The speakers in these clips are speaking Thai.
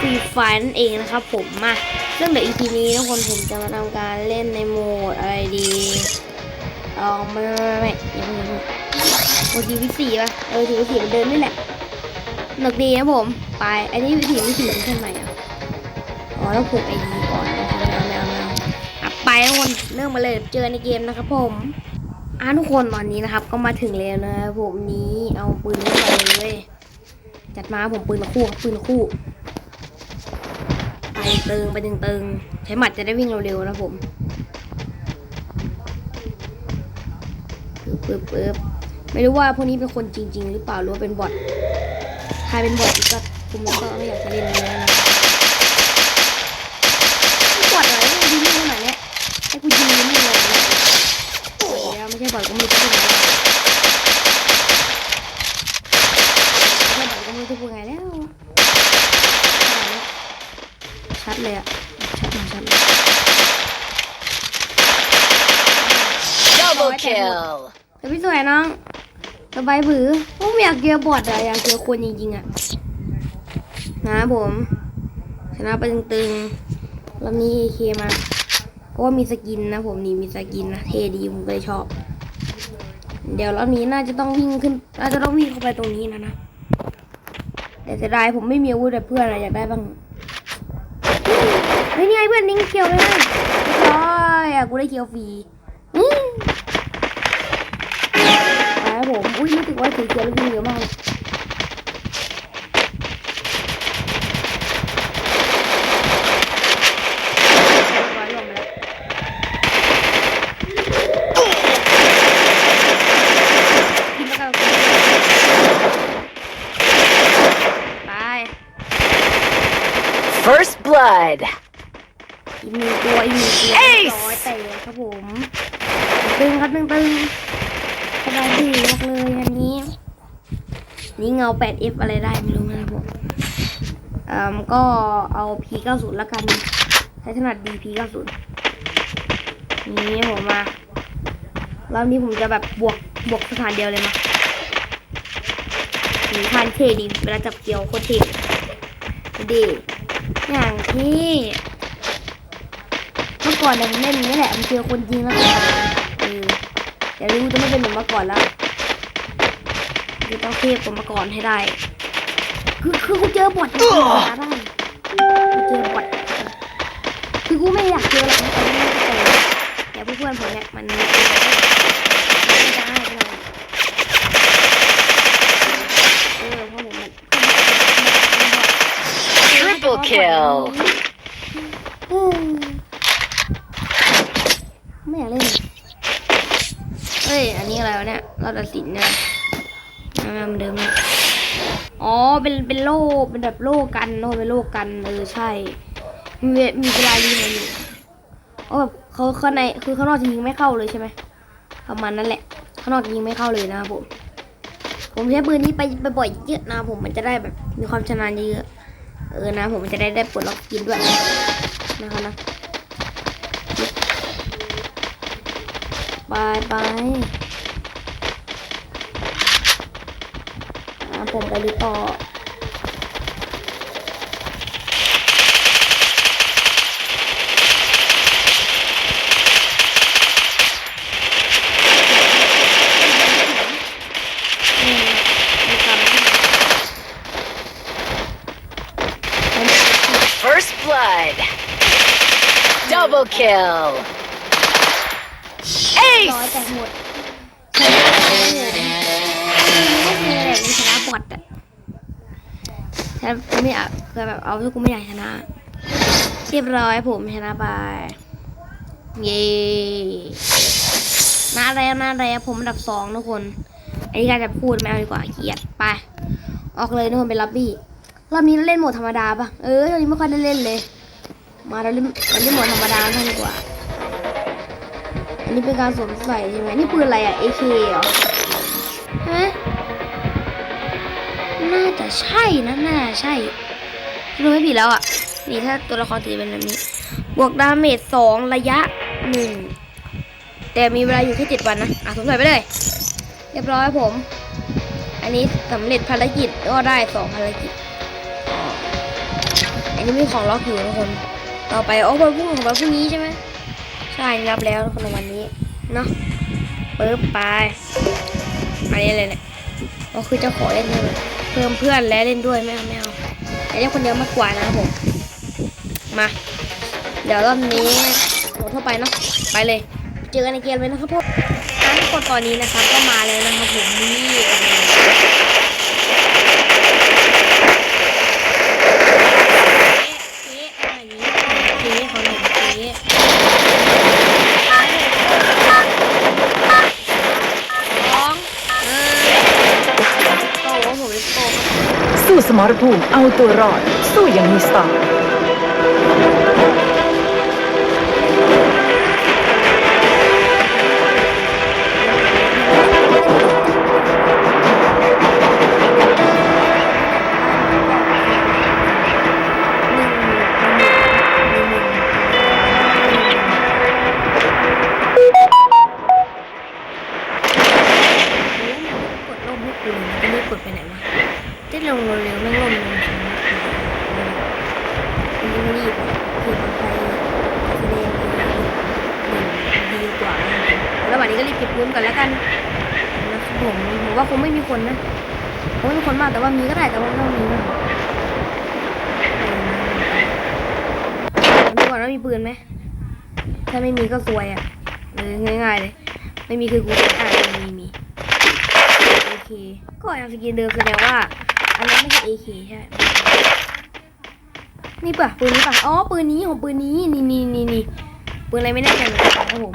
ฟรีไฟนั่นเองนะครับผมมาซึ่องเดี๋ยว EP นี้ทุกคนผมจะมาทำการเล่นในโหมดอะไรดีเอาไม่ไม่ไม่ไม่ย่าเพิ่งอย่างโหมดทีวีสี่ป่ะเออทีวีสี่มันเดินนี่แหละหนุกดีนะผมไปอันนี้วิธีวิธีขึ้นใหม่อะอ๋อต้องผูกไอดีก่อนนะครับแมวแมวแมวอะไปทุกคนเริ่มมาเลยเจอในเกมนะครับผมอะทุกคนตอนนี้นะครับ ก็มาถึงแล้วนะผมนี้เอาปืนมาเลยจัดมาผมปืนมาคู่ครับปืนมาคู่ ตึงๆไปตึงๆใช้หมัดจะได้วิ่งเร็วๆนะผมปึ๊บปึ๊บไม่รู้ว่าพวกนี้เป็นคนจริง ๆ หรือเปล่าหรือว่าเป็นบอทถ้าเป็นบอทก็ผมก็ไม่อยากจะเล่นเลยนะบอทอะไรเนี่ยยิงขนาดเนี้ยให้กูยิงไม่เลยนะโอ้ยแล้วไม่ใช่บอทก็ไม่รู้จะพูดไงแล้วไม่ใช่บอทก็ไม่รู้จะพูดไงแล้ว ชัด เลยอะชัดมาชัดเลย Double kill. แต่พี่สวยน้องสบายผือผมอยากเจอบอดอะอยากเจอคนจริงๆอะนะผมชนะไปตึงๆแล้วนี้เคมา เพราะว่ามีสกินนะผมนี่มีสกินนะเท่ดีผมก็เลยชอบ เดี๋ยวรอบนี้น่าจะต้องวิ่งขึ้น น่าจะต้องวิ่งเข้าไปตรงนี้นะนะแต่เสียดายผมไม่มีอาวุธแต่เพื่อนอะอยากได้บ้าง เฮ้ยนี่ไงเพื่อนนิ้งเขียวเลยเรียบร้อยอะกูได้เขียวฟรีไปผมอุ้ยรู้สึกว่าสีเขียวลูกเยอะมากไป First blood. อีกหนึ่งตัวอีกหนึ่งตัวเอ้ยร้อยแต่ครับผมตึงครับตึงตึงสบายดีมากเลยอันนี้ นี่เงา 8F อะไรได้ไม่รู้นะครับผมอ่าก็เอา P90 แล้วกันใช้ถนัด D P90 นี่ผมมารอบนี้ผมจะแบบบวกบวกสถานเดียวเลยมาหนีพันเท่ดีเวลาจับเกี่ยวโคตรเท่ดีอย่างที่เมื่อ ก่อนเนี่ยมันเล่นอย่างนี้แหละมันเจอคนจริงแล้วก็เออแต่รู้จะไม่เป็นเหมือนเมื่อก่อนแล้วจะต้องเทพกว่าเมื่อก่อนให้ได้ คือคือกูเจอบอทจริงๆนะได้กูเจอบอทคือกูไม่อยากเจอหรอกแต่ไม่ได้เจอแต่เพื่อนๆผมเนี่ยมันไม่ได้ไม่ได้เออเพราะผมมัน Triple kill. เออไม่อยากเล่น เฮ้ย อันนี้อะไรวะ เนี่ยเราตัดสินเนี่ยมาเหมือนเดิมเลยอ๋อ เป็น เป็นโล่ เป็นแบบโล่กันโล่เป็นโล่กัน เออ ใช่ มีเวมีเวลายิงอยู่อ๋อแบบเขาข้างใน คือข้างนอกจะยิงไม่เข้าเลยใช่ไหมประมาณนั้นแหละ ข้างนอกยิงไม่เข้าเลยนะผม ผมใช้ปืนนี้ไปไปบ่อยเยอะนะผม มันจะได้แบบ มีความชำนาญเยอะ เออ นะ ผมจะได้ได้ปลดล็อกกินด้วยนะคะนะบายบาย อ่าผมไปดูต่ออืมมีความ First blood. Double kill. ฉันไม่อยากคือแบบเอาทุกกูไม่อยากชนะ เรียบร้อยผมชนะไป เย้น่าแล้วน่าแล้วผมอันดับสองทุกคน อันนี้การจะพูดไม่เอาดีกว่าเกียดไป ออกเลยทุกคนเป็นลับบี้ รอบนี้เราเล่นโหมดธรรมดาปะเออตอนนี้ไม่ค่อยได้เล่นเลย มาเราเล่นเราเล่นโหมดธรรมดากันดีกว่า อันนี้เป็นการสวมใส่ใช่ไหมนี่ปืนอะไรอะ AK เหรอ น่าจะใช่นะน่าจะใช่ถ้าดูไม่ผิดแล้วอะนี่ถ้าตัวละครถือเป็นแบบนี้ บวกดาเมจสองระยะหนึ่งแต่มีเวลาอยู่แค่เจ็ดวันนะ อะสมใส่ไปเลย เรียบร้อยผม อันนี้สำเร็จภารกิจก็ได้สองภารกิจ อันนี้มีของล็อกอยู่ทุกคน ต่อไปโอ้วันพรุ่งของวันพรุ่งนี้ใช่ไหมใช่รับแล้วทุกคนในวันนี้เนาะปึ๊บไปอันนี้เลยเนี่ยก็คือจะขอเล่นด้วย เพิ่มเพื่อนและเล่นด้วยไม่เอาไม่เอาแต่เล่นคนเดียวมากกว่านะครับผมมา เดี๋ยวรอบนี้โหมดทั่วไปเนาะไปเลย เจอกันในเกมเลยนะครับพวกการทุกคนตอนนี้นะครับก็มาแล้วนะครับผมนี่ สู้สมรภูมิเอาตัวรอด สู้อย่างมีสไตล์ ว่าคงไม่มีคนนะคงไม่มีคนมากแต่ว่ามีก็ได้แต่ว่าไม่ต้องมีมากดูก่อนว่ามีปืนไหมถ้าไม่มีก็ซวยอะเออง่ายๆเลย ไม่มีคือกูจะอ่านมีมีโอเคก็ยังสกินเดิมแสดงว่า อันนั้นไม่ใช่ AK ใช่นี่ป่ะปืนนี้ป่ะอ๋อปืนนี้ของปืนนี้นี่นี่นี่นี่ปืนอะไรไม่แน่ใจเหมือนกันครับผม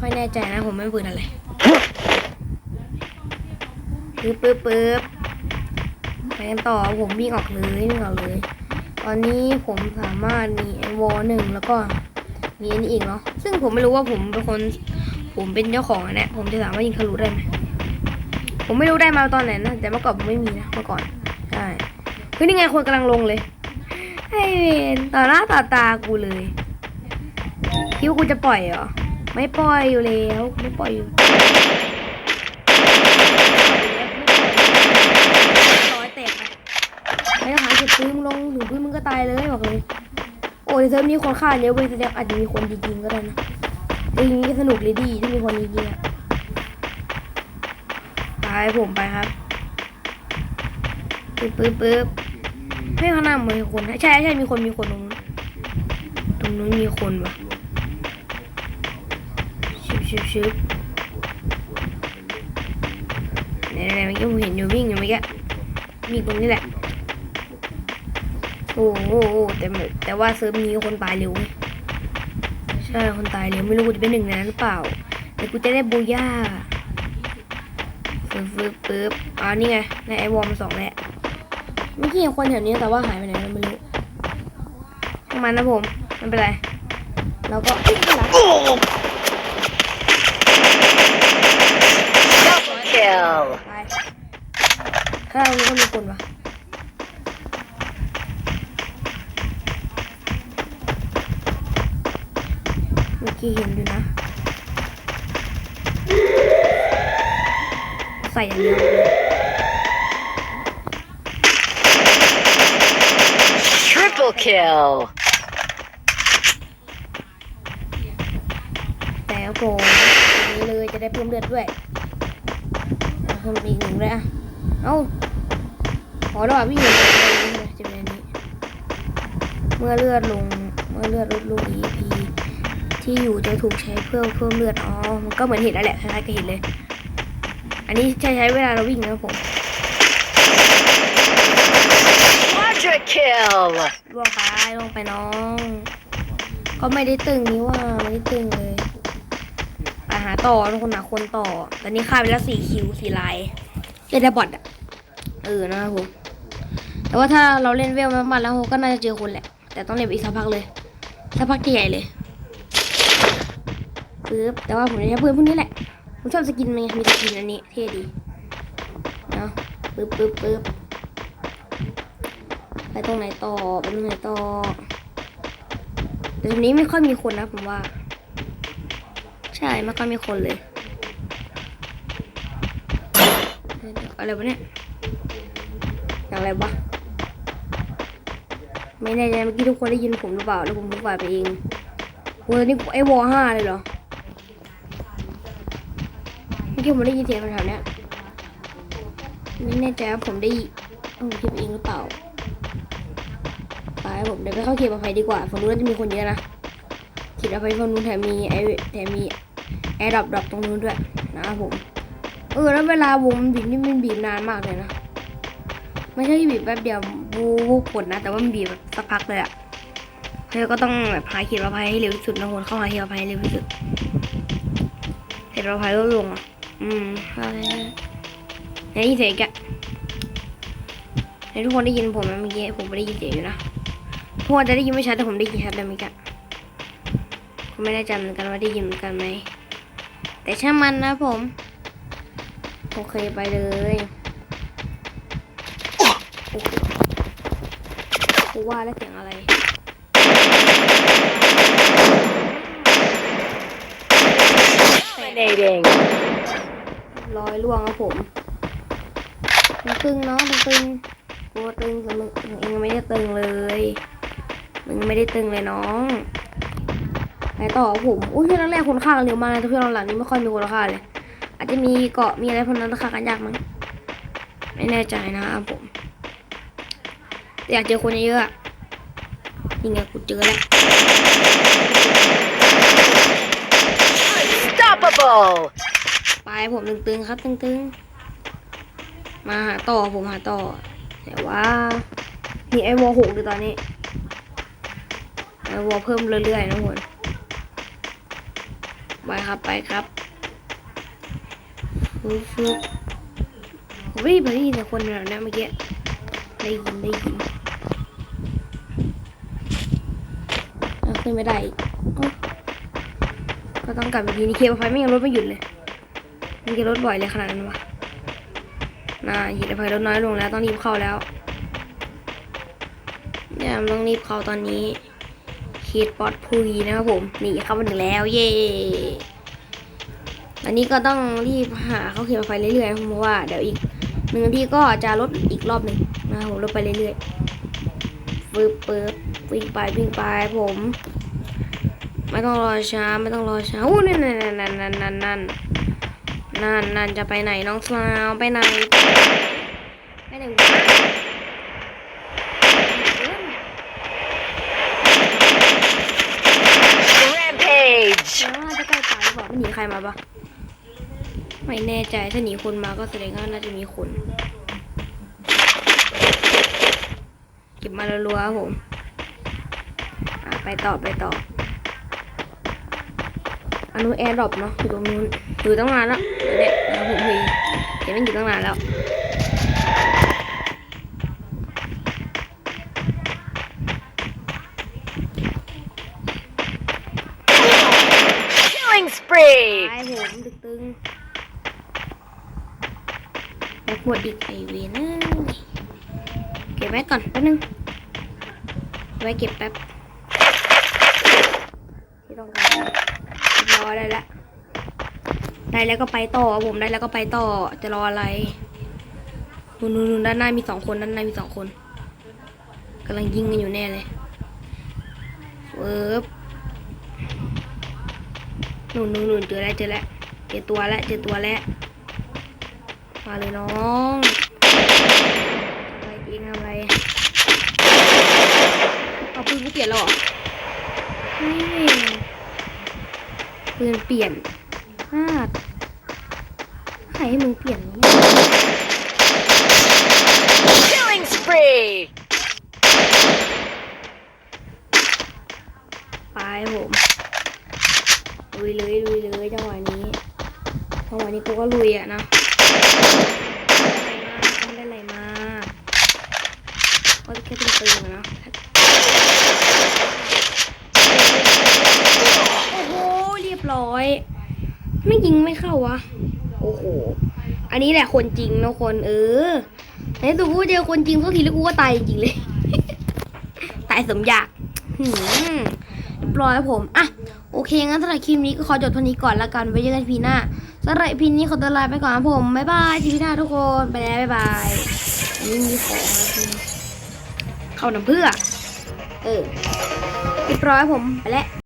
ไม่ค่อยแน่ใจนะผมไม่ปืนอะไรปึ๊บปึ๊บปึ๊บไปกันต่อผมวิ่งออกเลยวิ่งออกเลย ตอนนี้ผมสามารถมีไอวอหนึ่งแล้วก็มีอันนี้อีกเนาะซึ่งผมไม่รู้ว่าผมเป็นคน ผมเป็นเจ้าของอันเนี้ยผมจะสามารถยิงทะลุได้ไหมผมไม่รู้ได้มาตอนไหนนะแต่เมื่อก่อนผมไม่มีนะเมื่อก่อนใช่เฮ้ยนี่ไงคนกำลังลงเลยไอเวนต่อหน้าต่อตากูเลยคิดว่ากูจะปล่อยเหรอ ไม่ปล่อยอยู่แล้วไม่ปล่อยอยู่ร้อยแตกไปไม่ต้องหาเก็บปืนมึงลงถึงปืนมึงก็ตายเลยบอกเลย โอ้ยเทอมนี้คนฆ่าเยอะเว้ยแสดงอาจจะมีคนจริงๆก็ได้นะเอ้ยอย่างนี้ก็สนุกเลยดีถ้ามีคนจริงๆอะไปผมไปครับปึ๊บปึ๊บปึ๊บให้ข้างหน้ามีคนใช่ใช่มีคนมีคนตรงนู้นตรงนู้นมีคนวะ ชิบชิบไหนไหนไหนเมื่อกี้ผมเห็นอยู่วิ่งอยู่เมื่อกี้มีคนนี่แหละ โอ้โหแต่แต่ว่าเซิร์ฟนี้คนตายเร็วใช่คนตายเร็วไม่รู้กูจะเป็นหนึ่งในนั้นหรือเปล่าแต่กูจะได้บูย่าฟึบฟึบปึ๊บอ๋อนี่ไงในไอวอร์มสองแล้วเมื่อกี้คนแถวนี้แต่ว่าหายไปไหนเราไม่รู้ช่างมันนะผมไม่เป็นไรเราก็ เอ้ยข้างหลัง Double kill. ไปข้างหลังนี้ก็มีคนวะเมื่อกี้เห็นอยู่นะ ใส่อย่างเดียวเลย Triple kill. แต่ผมอันนี้เลยจะได้เพิ่มเลือดด้วย เอาเพิ่มอีกหนึ่งเลยอะ เอ้าขอดอกวิ่งอยู่ในนี้นะจะเป็นอันนี้ เมื่อเลือดลง เมื่อเลือดลดลง EP ที่อยู่จะถูกใช้เพื่อเพิ่มเลือด อ๋อ มันก็เหมือนเห็นแล้วแหละคล้ายๆกับเห็นเลย อันนี้ใช้ใช้เวลาเราวิ่งนะครับผม Quadra kill. ลงไปลงไปน้อง ก็ไม่ได้ตึงนี่ว่าไม่ได้ตึงเลยไปหา ต่อทุกคนหาคนต่อตอนนี้ค่าไปแล้วสี่คิวสี่ลายเล่นได้บอทอะเออนะครับผมแต่ว่าถ้าเราเล่นเวลมากๆแล้วก็น่าจะเจอคนแหละ แต่ต้องเล่นอีกสักพักเลยสักพักใหญ่เลยปึ๊บแต่ว่าผมจะใช้เพื่อนพวกนี้แหละผมชอบสกินมันไงมีสกินอันนี้เท่ดีเนาะปึ๊บปึ๊บปึ๊บไปตรงไหนต่อไปตรงไหนต่อแต่ตรงนี้ไม่ค่อยมีคนนะผมว่า ใช่ ไม่ค่อยมีคนเลยอะไรวะเนี่ยอย่างไรวะไม่แน่ใจเมื่อกี้ทุกคนได้ยินผมหรือเปล่าแล้วผมพูดไปเองโอ้ยนี่ไอ้วอห้าเลยเหรอเมื่อกี้ผมได้ยินเสียงแถวเนี้ยไม่แน่ใจว่าผมได้ผมคิดเองหรือเปล่าไปผมเดี๋ยวไปเข้าเขตอภัยดีกว่าฝั่งนู้นจะมีคนเยอะนะเขตอภัยฝั่งนู้นแถมมีไอ้แถมมี แอร์ดรอปดรอปตรงนู้นด้วยนะครับผม เออแล้วเวลาวงมันบีบนี่มันบีบนานมากเลยนะ ไม่ใช่บีบแป๊บเดียววูวูกดนะ แต่ว่ามันบีบแบบสักพักเลยอะแล้วก็ต้องแบบหาเขียนระภัยให้เร็วที่สุดนะคนเข้าหาเขียนระภัยให้เร็วที่สุดเขียนระภัยลดลงอะ อืมอะไรนะไหนยินเสียงแกไหนทุกคนได้ยินผมไหมเมื่อกี้ผมไม่ได้ยินเสียงอยู่นะทุกจะได้ยินไม่ชัดแต่ผมได้ยินชัดเลยเมื่อกี้ผมไม่แน่ใจเหมือนกันว่าได้ยินเหมือนกันไหม แต่ช่างมันนะผม โอเคไปเลยโอ้โหกูว่าแล้วเสียงอะไร Dominating. ร้อยล่วงครับผมมันตึงเนาะมันตึงกลัวตึงกับมึงมึงเองไม่ได้ตึงเลย มึงไม่ได้ตึงเลยน้อง ไหนต่อครับผมอุ้ยเพื่อนแรกคนฆ่ากันเร็วมากเลยแต่เพื่อนหลังๆนี้ไม่ค่อยมีคนฆ่าเลย อาจจะมีเกาะมีอะไรพวกนั้นฆ่ากันยากมั้งไม่แน่ใจนะครับผมแต่อยากเจอคนเยอะๆอะนี่ไงกูเจอแล้ว Unstoppable. ไปผมตึงๆครับตึงๆ มาหาต่อผมหาต่อ แต่ว่ามีไอวอลหกอยู่ตอนนี้ไอวอลเพิ่มเรื่อยๆนะทุกคน ไปครับไปครับฟึบฟึบผมไม่ได้ยินได้ยินแต่คนแบบนี้เมื่อกี้ได้ยินได้ยินเอาขึ้นไม่ได้ก็ต้องกลับไปทีนี้เคลียร์ไฟไม่งั้นรถไม่หยุดเลยมันจะลดบ่อยเลยขนาดนั้นวะน่าหีดอภัยลดน้อยลงแล้วต้องรีบเข้าแล้วเนี่ยมันต้องรีบเข้าตอนนี้ คีดปลอดพุยนะครับผม นี่เข้ามาถึงแล้วเย่อันนี้ก็ต้องรีบหาเข้าเขียไฟเรื่อยๆเพราะว่าเดี๋ยวอีกหนึ่งนาทีก็จะลดอีกรอบหนึ่งนะครับผมลดไปเรื่อยๆปึ๊บปึ๊บวิ่งไปวิ่งไปผม ไม่ต้องรอช้าไม่ต้องรอช้าอู้นั่นนั่นนั่นนั่นนั่นนั่นนั่นนั่นจะไปไหนน้องสาวไปไหนไปไหนวะ Rampage. อ้าวจะใกล้ตายห รือเปล่าไม่หนีใครมาปะไม่แน่ใจถ้าหนีคนมาก็แสดงว่าน่าจะมีคนเก็บมารัวๆครับผมไปต่อไปต่ออันนู้นแอร์ดรอปเนาะอยู่ตรงนู้นอยู่ตั้งนานแล้วเดี๋ยวเนี่ยเดี๋ยวผมเห็นเห็นมันอยู่ตั้งนานแล้ว Killing spree. ตายผมตึกตึงไปข วดอีกไอเวนเอ้ยเก็บไว้ก่อนแป๊บนึง ไว้เก็บแป๊บ ที่ต้องการรอได้แล้วได้แล้วก็ไปต่อผมได้แล้วก็ไปต่อ จะรออะไรนู่นนู่นนู่นด้านหน้ามีสองคนด้านหน้ามีสองคนกำลังยิงกันอยู่แน่เลยเวิร์บหนุนหนุนหนุนเจอแล้วเจอแล้วเจอตัวแล้วเจอตัวแล้ว มาเลยน้องอะไรเองทำอะไรเอาปืนกูเปลี่ยนแล้วเหรอเฮ้ยปืนเปลี่ยนพลาดใครให้มึงเปลี่ยนวะเนี่ย Killing spree. ไปผมลุยเลยลุยเลยจังหวะนี้จังหวะนี้กูก็ลุยอะนะ ไม่ได้อะไรมาก็แค่ตึงๆอะนะโอ้โห เรียบร้อย ไม่ยิงไม่เข้าวะ โอ้โห อันนี้แหละคนจริงนะคน เออในสุกูเจอคนจริงสักทีแล้วกูก็ตายจริงเลย ตายสมอยากหืมร้อยผม อะ โอเค งั้นสำหรับคลิปนี้ก็ขอจบเท่านี้ก่อนละกัน ไว้เจอกันพีหน้า สำหรับพินนี้ขอตัวลาไปก่อนผม บ๊ายบายชีวิตหน้าทุกคน ไปแล้วบ๊ายบายอันนี้มีของนะพินเข้าน้ำเพื่อ เออเรียร้อยผม ไปแล้ว